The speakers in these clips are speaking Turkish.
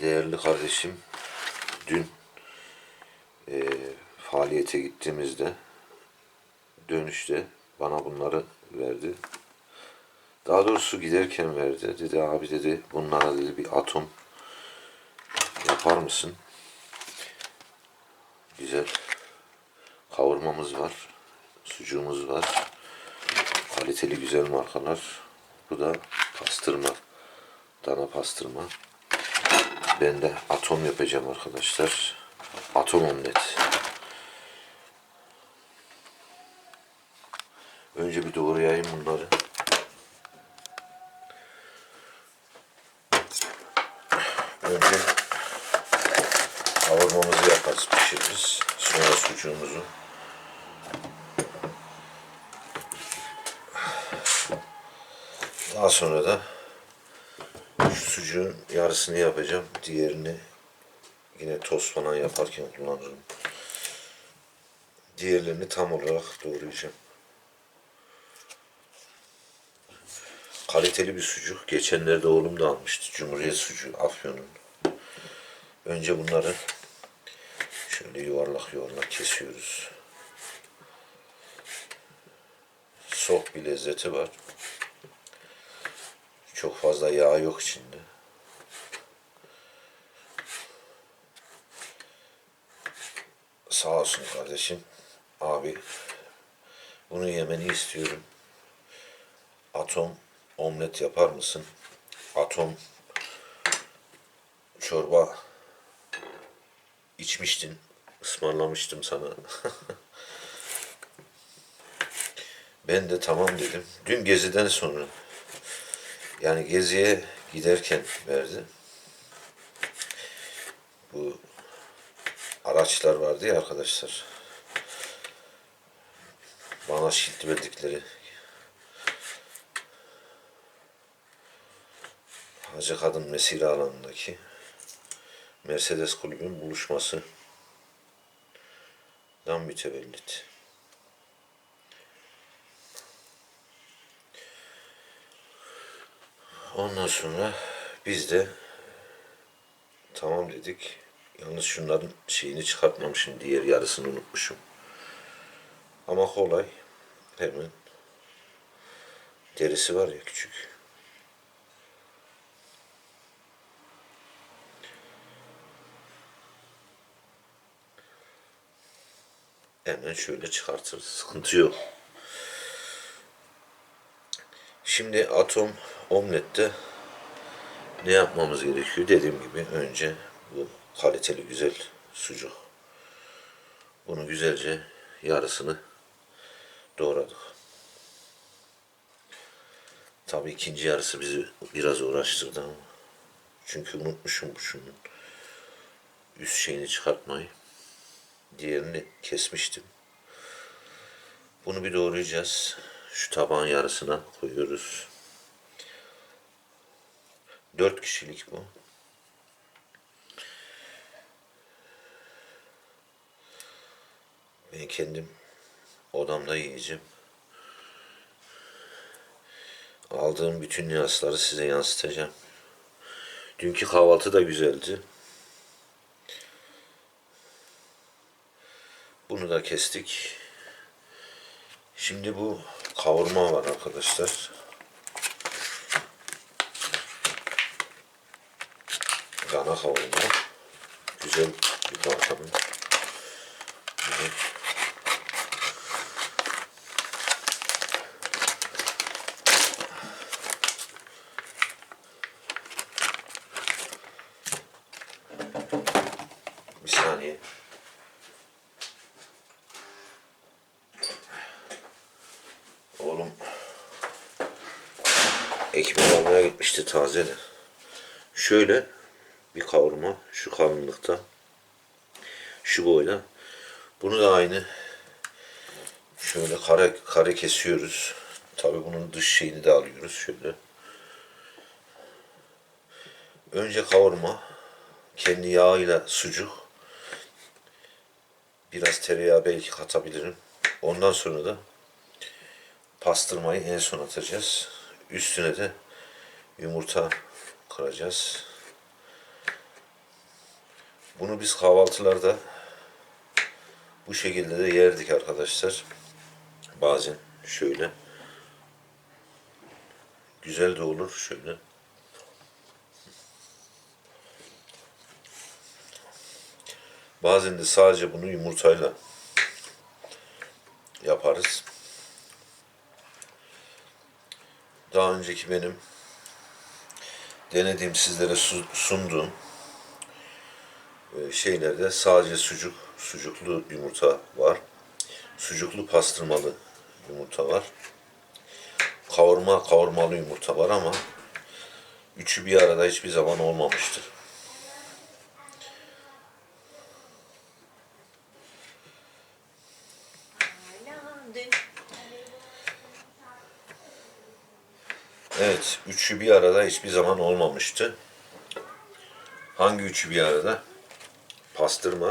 Değerli kardeşim dün e, faaliyete gittiğimizde dönüşte bana bunları verdi. Daha doğrusu giderken verdi. Dedi abi dedi bunlara dedi bir atom yapar mısın? Güzel kavurmamız var. Sucuğumuz var. Kaliteli güzel markalar. Bu da pastırma. Dana pastırma. Ben de atom yapacağım arkadaşlar. Atom omlet. Önce bir doğrayayım bunları. Önce kavurmamızı yaparız, pişiririz. Sonra sucuğumuzu. Daha sonra da sucuğun yarısını yapacağım. Diğerini yine tost falan yaparken kullanırım. Diğerlerini tam olarak doğrayacağım. Kaliteli bir sucuk. Geçenlerde oğlum da almıştı. Cumhuriyet sucuğu Afyon'un. Önce bunları şöyle yuvarlak yuvarlak kesiyoruz. Soft bir lezzeti var. Çok fazla yağ yok içinde. Sağ olsun kardeşim. Abi bunu yemeni istiyorum. Atom omlet yapar mısın? Atom çorba içmiştin. ısmarlamıştım sana. ben de tamam dedim. Dün geziden sonra yani geziye giderken verdi. Bu araçlar vardı ya arkadaşlar. Bana şilt verdikleri Hacı Kadın Mesire alanındaki Mercedes kulübün buluşması dan mütevellit. Ondan sonra biz de tamam dedik. Yalnız şunların şeyini çıkartmamışım. Diğer yarısını unutmuşum. Ama kolay. Hemen derisi var ya küçük. Hemen şöyle çıkartırız. Sıkıntı yok. Şimdi atom omlette ne yapmamız gerekiyor? Dediğim gibi önce bu kaliteli güzel sucuk. Bunu güzelce yarısını doğradık. Tabii ikinci yarısı bizi biraz uğraştırdı ama. Çünkü unutmuşum şunun üst şeyini çıkartmayı. Diğerini kesmiştim. Bunu bir doğrayacağız. Şu tabağın yarısına koyuyoruz. Dört kişilik bu. Ben kendim odamda yiyeceğim. Aldığım bütün nüansları size yansıtacağım. Dünkü kahvaltı da güzeldi. Bunu da kestik. Şimdi bu kavurma var arkadaşlar. Dana kavurma. Güzel bir markanın. Böyle. Bir saniye. Oğlum ekmek gitmişti taze de. Şöyle bir kavurma şu kalınlıkta şu boyda. Bunu da aynı şöyle kare kare kesiyoruz. Tabi bunun dış şeyini de alıyoruz şöyle. Önce kavurma kendi yağıyla sucuk biraz tereyağı belki katabilirim. Ondan sonra da pastırmayı en son atacağız. Üstüne de yumurta kıracağız. Bunu biz kahvaltılarda bu şekilde de yerdik arkadaşlar. Bazen şöyle. Güzel de olur şöyle. Bazen de sadece bunu yumurtayla yaparız. Daha önceki benim denediğim sizlere su- sunduğum e, şeylerde sadece sucuk, sucuklu yumurta var. Sucuklu pastırmalı yumurta var. Kavurma, kavurmalı yumurta var ama üçü bir arada hiçbir zaman olmamıştır. Üçü bir arada hiçbir zaman olmamıştı. Hangi üçü bir arada? Pastırma,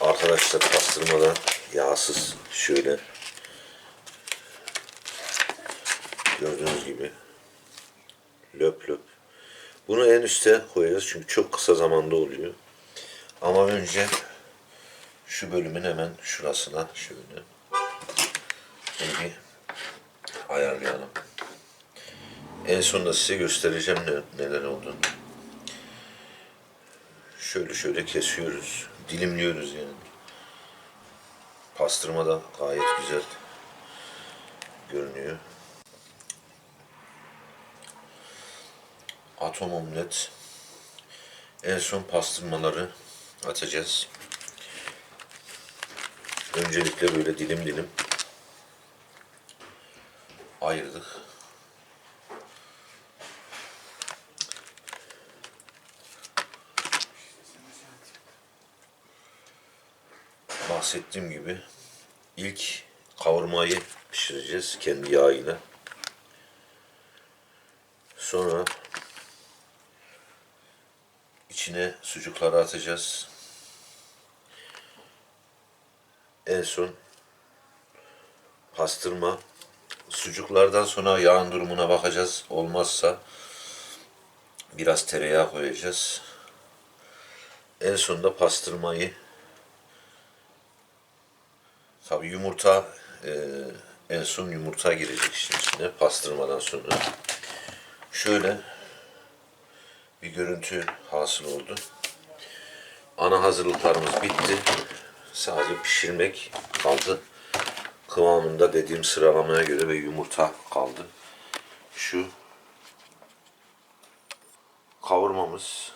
Arkadaşlar pastırmada yağsız şöyle gördüğünüz gibi löp löp. Bunu en üste koyacağız çünkü çok kısa zamanda oluyor. Ama önce şu bölümün hemen şurasına şöyle bir ayarlayalım. En sonunda size göstereceğim ne, neler olduğunu. Şöyle şöyle kesiyoruz. Dilimliyoruz yani. Pastırma da gayet güzel görünüyor. Atom omlet. En son pastırmaları atacağız. Öncelikle böyle dilim dilim ayırdık. bahsettiğim gibi ilk kavurmayı pişireceğiz kendi yağıyla. Sonra içine sucukları atacağız. En son pastırma sucuklardan sonra yağın durumuna bakacağız. Olmazsa biraz tereyağı koyacağız. En sonunda pastırmayı Tabii yumurta e, en son yumurta girecek işin içine pastırmadan sonra. Şöyle bir görüntü hasıl oldu. Ana hazırlıklarımız bitti. Sadece pişirmek kaldı. Kıvamında dediğim sıralamaya göre ve yumurta kaldı. Şu kavurmamız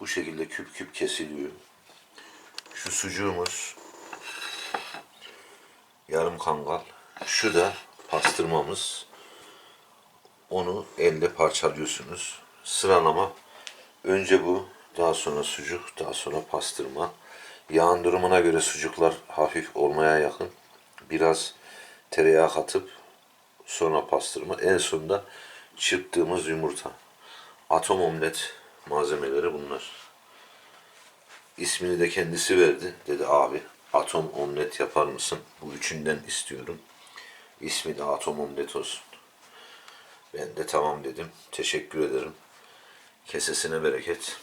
bu şekilde küp küp kesiliyor. Şu sucuğumuz yarım kangal. Şu da pastırmamız. Onu elde parçalıyorsunuz. Sıralama önce bu, daha sonra sucuk, daha sonra pastırma. Yağın durumuna göre sucuklar hafif olmaya yakın. Biraz tereyağı katıp sonra pastırma. En sonunda çırptığımız yumurta. Atom omlet malzemeleri bunlar. İsmini de kendisi verdi. Dedi abi atom omlet yapar mısın? Bu üçünden istiyorum. İsmi de atom omlet olsun. Ben de tamam dedim. Teşekkür ederim. Kesesine bereket.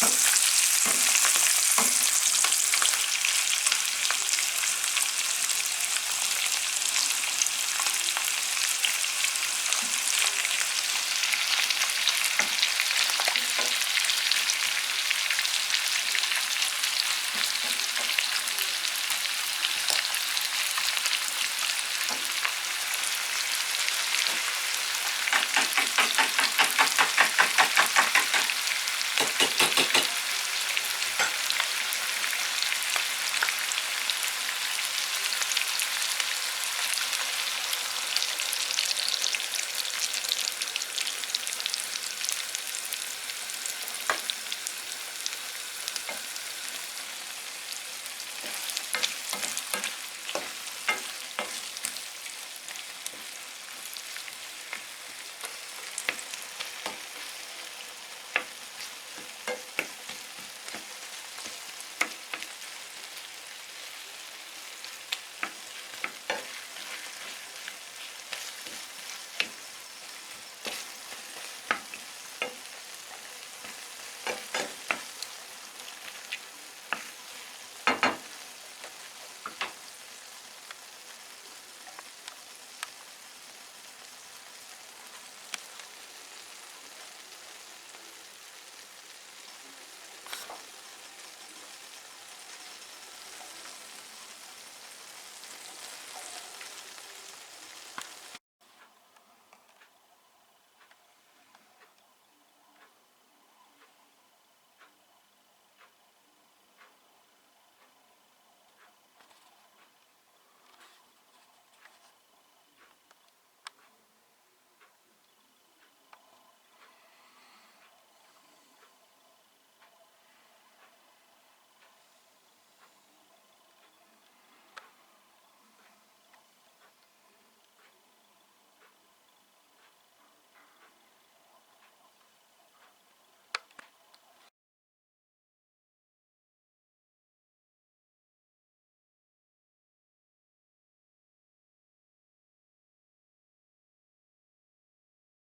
Thank you.